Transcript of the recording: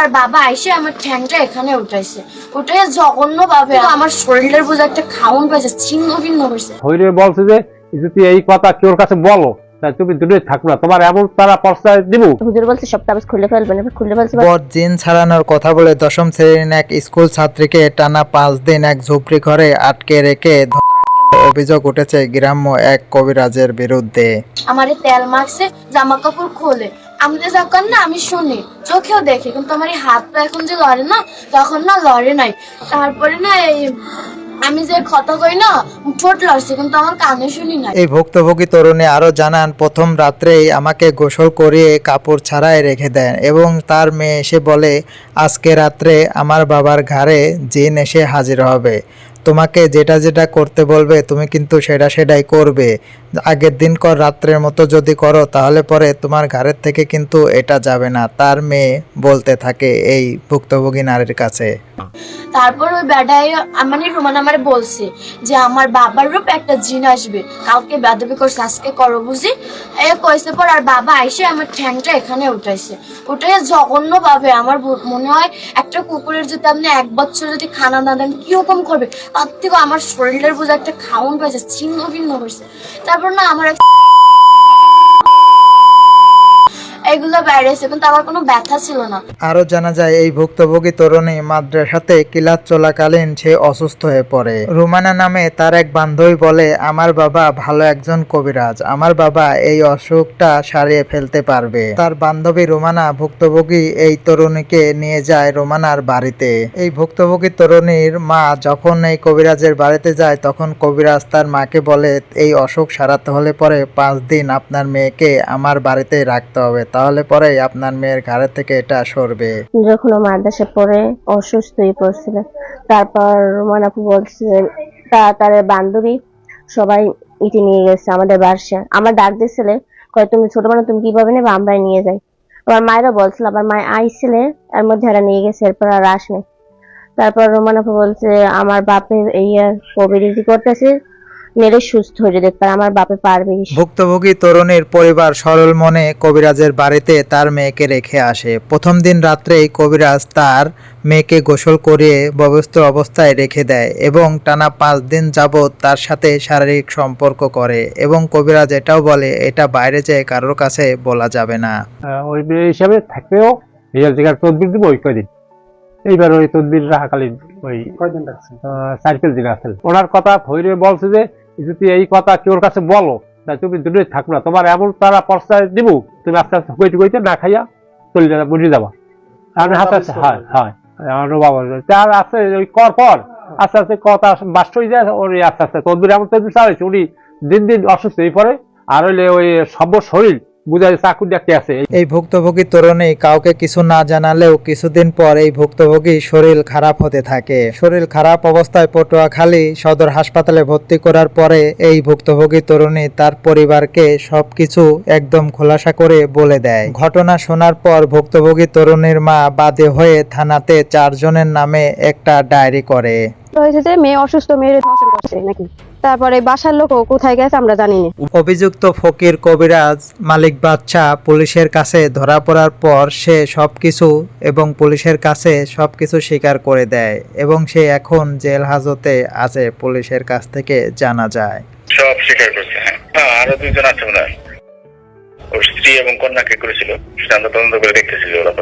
আর বাবা আইসে আমার ঠ্যাংটা এখানে উঠাইছে। উঠে জঘন্য ভাবে আমার শরীরের বোঝা একটা খাউন পাইছে ছিন্ন ভিন্ন হয়েছে হইরে বলছে যে যদি এই কথা কেউ কাছে বলো তুমি দূরে থাকো না। তোমার এমন তারা প্রশ্রয় দিব? হুজুর বলছে সব কাগজ খুলে ফেলবেন খুলে ফেলছে পর ছাড়ানোর কথা বলে দশম শ্রেণির এক স্কুল ছাত্রীকে টানা পাঁচ দিন এক ঝুপড়ি ঘরে আটকে রেখে অভিযোগ উঠেছে গ্রাম্য এক কবিরাজের বিরুদ্ধে। আমারে তেল মাখছে জামা কাপড় খোলে। আমি যখন না, আমি শুনি, চোখেও দেখি, কিন্তু আমার এই হাত পা এখন যে লড়ে না, তখন না লড়ে নাই। তারপরে না এই, আমি যে কথা কই না, ঠোঁট লড়ছে, কিন্তু আমার কানে শুনি নাই। এই ভুক্তভোগী তরুণী আরও জানান, প্রথম রাত্রেই আমাকে গোসল করিয়ে কাপড় ছাড়াই রেখে দেন এবং তার মেয়ে এসে বলে, আজকে রাত্রে আমার বাবার ঘাড়ে জিন এসে হাজির হবে। তোমাকে যেটা যেটা করতে বলবে, তুমি কিন্তু সেটা সেটাই করবে। আগের দিন কর, রাত্রের মতো যদি করো, তাহলে পরে তোমার ঘাড়ের থেকে কিন্তু এটা যাবে না, তার মেয়ে বলতে থাকে এই ভুক্তভোগী নারীর কাছে। তারপর ওই বেডাই মানে রুমান আমার বলছে যে, আমার বাবার রূপ একটা জিন আসবে, কালকে বেদবি করছে, আজকে করো বুঝি? এ, কইছে পর, আর বাবা আইসে আমার ঠ্যাংটা এখানে উঠাইছে। উঠে জঘন্য ভাবে আমার মনে হয় একটা কুকুরের যদি আপনি এক বছর যদি খানা না দেন কীরকম করবে? তার থেকে আমার শরীরের বোঝা একটা খাউন হয়েছে ছিন্ন ভিন্ন হয়েছে তারপর না আমার এগুলো বাইরেছে কিন্তু আমার কোনো ব্যথা ছিল না। আরও জানা যায়, এই ভুক্তভোগী তরুণী মাদ্রাসাতে কিলাত চলাকালীন সে অসুস্থ হয়ে পড়ে। রুমানা নামে তার এক বান্ধবী বলে, আমার বাবা ভালো একজন কবিরাজ। আমার বাবা এই অসুখটা সারিয়ে ফেলতে পারবে। তার বান্ধবী রুমানা ভুক্তভোগী এই তরুণীকে নিয়ে যায় রুমানার বাড়িতে। এই ভুক্তভোগী তরুণীর মা যখন এই কবিরাজের বাড়িতে যায়, তখন কবিরাজ তার মাকে বলে, এই অসুখ সারাতে হলে পরে পাঁচ দিন আপনার মেয়েকে আমার বাড়িতে রাখতে হবে। তাহলে পরে আপনার মেয়ের ঘাড়ে থেকে এটা সরবে। যখন ও মাদ্রাসা পড়ে, অসুস্থ হয়ে পড়ছিল। তারপর রোমান আপু বলছে তা তার বান্ধবী সবাই ইটি নিয়ে গেছে আমাদের বাসা আমার ডাক দিয়েছিলে, কয়, তুমি ছোট মানুষ, তুমি কীভাবে নেবে? আমরাই নিয়ে যাই। আমার মায়েরও বলছিল আবার মায় আইছিলে, এর মধ্যে এরা নিয়ে গেছে, এরপর আর আসনে। তারপর রোমান আপু বলছে, আমার বাপের এই কবিরিজি করতেছে মেরে সুস্থ হয়ে যেতে পারে আমার বাপে পারবে ভুক্তভোগী তরুণীর পরিবার সরল মনে কবিরাজের বাড়িতে তার মেয়েকে রেখে আসে। প্রথম দিন রাত্রেই কবিরাজ তার মেয়েকে গোসল করিয়ে ব্যবস্থ অবস্থায় রেখে দেয় এবং টানা পাঁচ দিন যাবৎ তার সাথে শারীরিক সম্পর্ক করে এবং কবিরাজ এটাও বলে এটা বাইরে যেয়ে কারোর কাছে বলা যাবে না। ওই মেয়ে হিসাবে থাকলেও এই জায়গার তদবির দিব ওই কয়দিন। এইবার ওই তদবির রাখাকালীন ওই কয়দিন রাখছেন? পাঁচ দিন আসেন ওনার কথা ভৈরে বলছে যে যদি এই কথা কেউ কাছে বলো তা তুমি দূরে থাকো না। তোমার এমন তারা প্রশ্রয় দিব তুমি আস্তে আস্তে হইতে কইতে না খাইয়া চলে যাবে বুঝে যাবা। আমি হাতে হয় হয়। আমার বাবা তার আছে ওই কর পর আস্তে আস্তে কথা বাস্ট হয়ে যায় ওর আস্তে আস্তে। তদবির এমন তদবির চালাইছে উনি দিন দিন অসুস্থ হয়ে পড়ে আর হইলে ওই সব শরীর বুঝা যায় চাকু দেখতে আছে? এই ভুক্তভোগী তরুণী কাউকে কিছু না জানালেও কিছুদিন পর এই ভুক্তভোগী শরীর খারাপ হতে থাকে। শরীর খারাপ অবস্থায় পটুয়াখালী সদর হাসপাতালে ভর্তি করার পরে এই ভুক্তভোগী তরুণী তার পরিবারকে সবকিছু একদম খোলাসা করে বলে দেয়। ঘটনা শোনার পর ভুক্তভোগী তরুণীর মা বাদে হয়ে থানাতে চারজনের নামে একটা ডায়েরি করে। হয়েছে যে মেয়ে অসুস্থ মেয়ের ধর্ষণ করছে নাকি? তারপরে বাসার লোকও কোথায় গেছে আমরা জানি না অভিযুক্ত ফকির কবিরাজ মালিক বাদশাহ পুলিশের কাছে ধরা পড়ার পর সে সবকিছু এবং পুলিশের কাছে সবকিছু স্বীকার করে দেয় এবং সে এখন জেল হাজতে আছে পুলিশের কাছ থেকে জানা যায়। সব স্বীকার করছে হ্যাঁ। আরও দুইজন আছে মনে হয়। ওর স্ত্রী এবং কন্যাকে করেছিল সেটা আমরা তদন্ত করে দেখতেছি ওরা